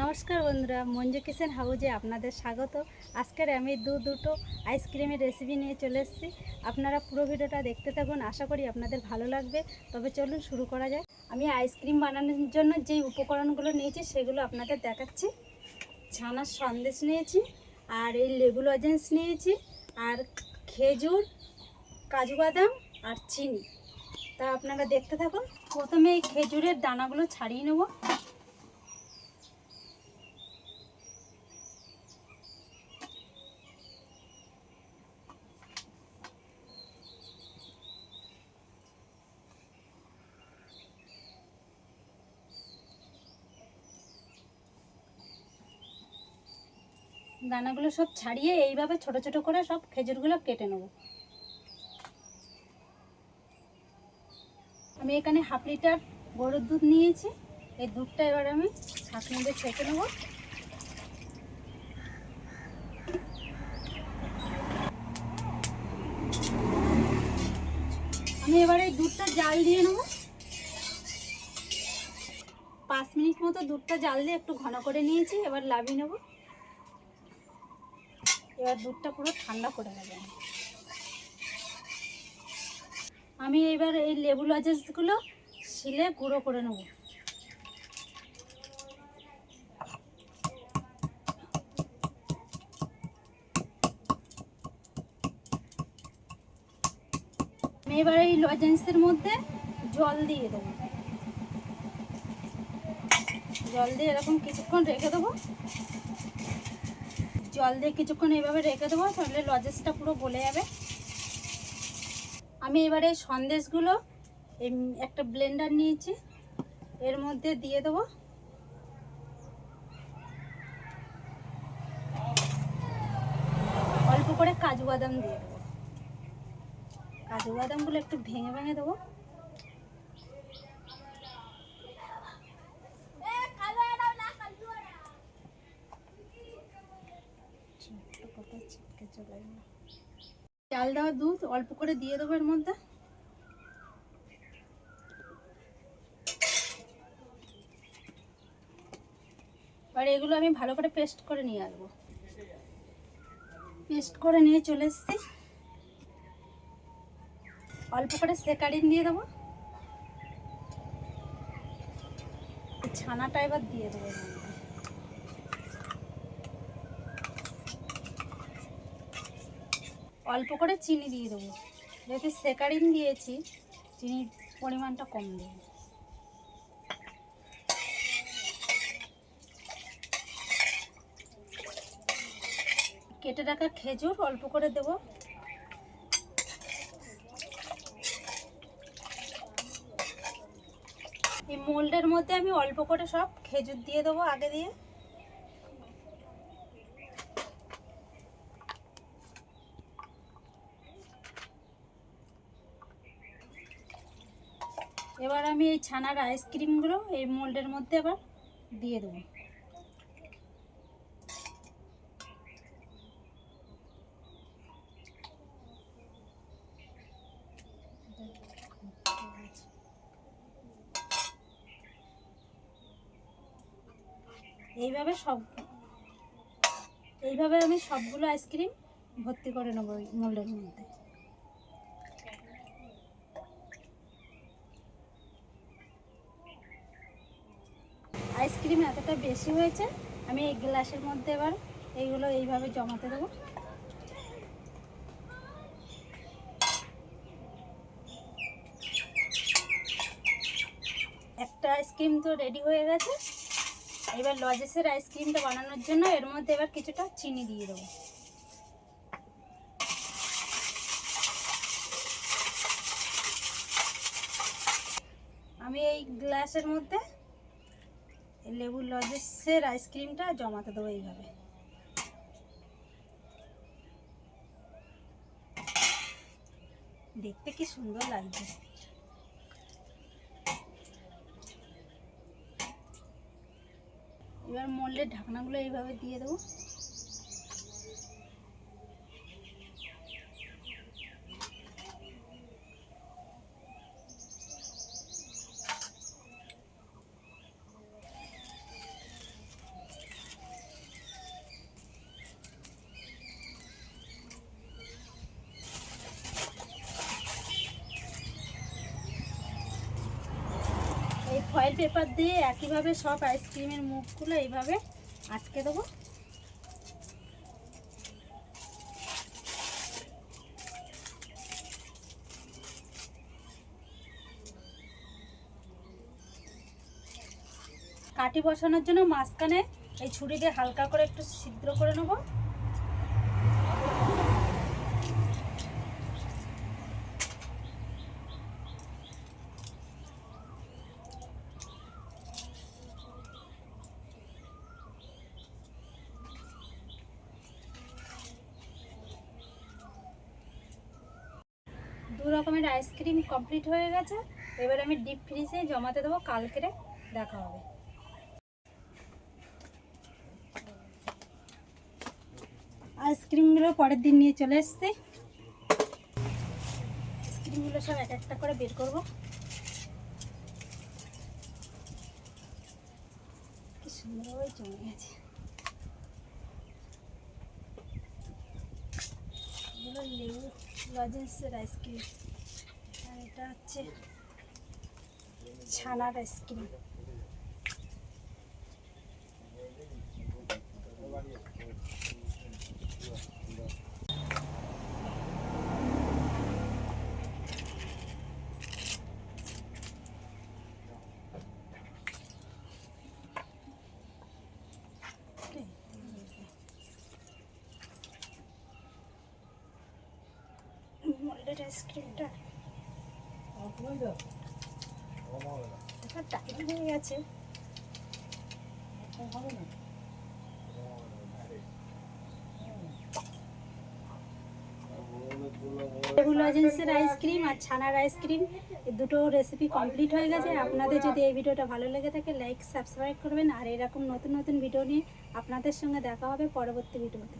নমস্কার বন্ধুরা, মঞ্জু কিচেন হাউজে আপনাদের স্বাগত। আজকের আমি দু দুটো আইসক্রিমের রেসিপি নিয়ে চলে এসেছি। আপনারা পুরো ভিডিওটা দেখতে থাকুন, আশা করি আপনাদের ভালো লাগবে। তবে চলুন শুরু করা যায় আমি আইসক্রিম বানানোর জন্য যেই উপকরণগুলো নিয়েছি, সেগুলো আপনাদের দেখাচ্ছি। ছানার সন্দেশ নিয়েছি, আর এই লেবু লজেন্স নিয়েছি, আর খেজুর, কাজু বাদাম, আর চিনি। তা আপনারা দেখতে থাকুন। প্রথমে এই খেজুরের দানাগুলো ছাড়িয়ে নেব। দানাগুলো সব ছাড়িয়ে এইভাবে ছোট ছোট করে সব খেজুরগুলো কেটে নেব। আমি এখানে হাফ লিটার গরুর দুধ নিয়েছি। এই দুধটা এবার আমি ছাঁকনি দিয়ে ছেঁকে নেব। আমি এবার এই দুধটা জাল দিয়ে নেব। পাঁচ মিনিট মতো দুধটা জাল দিয়ে একটু ঘন করে নিয়েছি, এবার লাভিয়ে নেব। এবার দুধটা পুরো ঠান্ডা করে নেবেন আমি এবার এই লেবু লজেসগুলো শিলে গুঁড়ো করে নেব। আমি এবার এই লজেন্সের মধ্যে জল দিয়ে দেবো। জল দিয়ে এরকম কিছুক্ষণ রেখে দেবো। জল দিয়ে কিছুক্ষণ এইভাবে রেখে দেবো, তাহলে লজেসটা পুরো গলে যাবে। আমি এবারে সন্দেশগুলো একটা ব্লেন্ডার নিয়েছি, এর মধ্যে দিয়ে দেবো। অল্প করে কাজু বাদাম দিয়ে দেবো। কাজু বাদামগুলো একটু ভেঙে ভেঙে দেবো। চাল দেওয়া দুধ অল্প করে দিয়ে দেবো এর মধ্যে। এবার এগুলো আমি ভালো করে পেস্ট করে নিয়ে আসব। পেস্ট করে নিয়ে চলে এসছি। অল্প করে সেকারিন দিয়ে দেবো। ছানাটা এবার দিয়ে দেবো এর মধ্যে অল্প করে চিনি দিয়ে দেবো। যেহেতু সেকারিন দিয়েছি, চিনির পরিমাণটা কম দেবো। কেটে রাখা খেজুর অল্প করে দেবো। এই মোল্ডের মধ্যে আমি অল্প করে সব খেজুর দিয়ে দেবো আগে দিয়ে। এবার আমি এই ছানার আইসক্রিমগুলো এই মোল্ডের মধ্যে আবার দিয়ে দেবো। এইভাবে সব, এইভাবে আমি সবগুলো আইসক্রিম ভর্তি করে নেব মোল্ডের মধ্যে। আইসক্রিম এতটা বেশি হয়েছে, আমি এই গ্লাসের মধ্যে এবার এইগুলো এইভাবে জমাতে দেবো। একটা আইসক্রিম তো রেডি হয়ে গেছে। এবার লজেসের আইসক্রিমটা বানানোর জন্য এর মধ্যে এবার কিছুটা চিনি দিয়ে দেবো। আমি এই গ্লাসের মধ্যে এই লেবু লজেসের আইসক্রিমটা জমাতে দেবো এইভাবে। দেখতে কি সুন্দর লাগছে। এবার মোল্ডের ঢাকনাগুলো এইভাবে দিয়ে দেবো। ফয়েল পেপার দিয়ে একইভাবে সব আইসক্রিমের মুখগুলো এইভাবে আটকে দেবো। কাটি বসানোর জন্য মাঝখানে এই ছুরি দিয়ে হালকা করে একটু ছিদ্র করে নেব। দু রকমের আইসক্রিম কমপ্লিট হয়ে গেছে। এবার আমি ডিপ ফ্রিজে জমাতে দেবো কালকে দেখা হবে। আইসক্রিমগুলো পরের দিন নিয়ে চলে এসছি। আইসক্রিমগুলো সব এক একটা করে বের করব। কি সুন্দরভাবে জমে গেছে এগুলো লেবু লজেন্সের আইসক্রিম আর এটা হচ্ছে ছানার আইসক্রিম আইসক্রিমটা। টাইম হয়ে গেছে। আইসক্রিম আর ছানার আইসক্রিম দুটো রেসিপি কমপ্লিট হয়ে গেছে। আপনাদের যদি এই ভিডিওটা ভালো লেগে থাকে লাইক সাবস্ক্রাইব করবেন। আর এরকম নতুন নতুন ভিডিও নিয়ে আপনাদের সঙ্গে দেখা হবে পরবর্তী ভিডিওতে।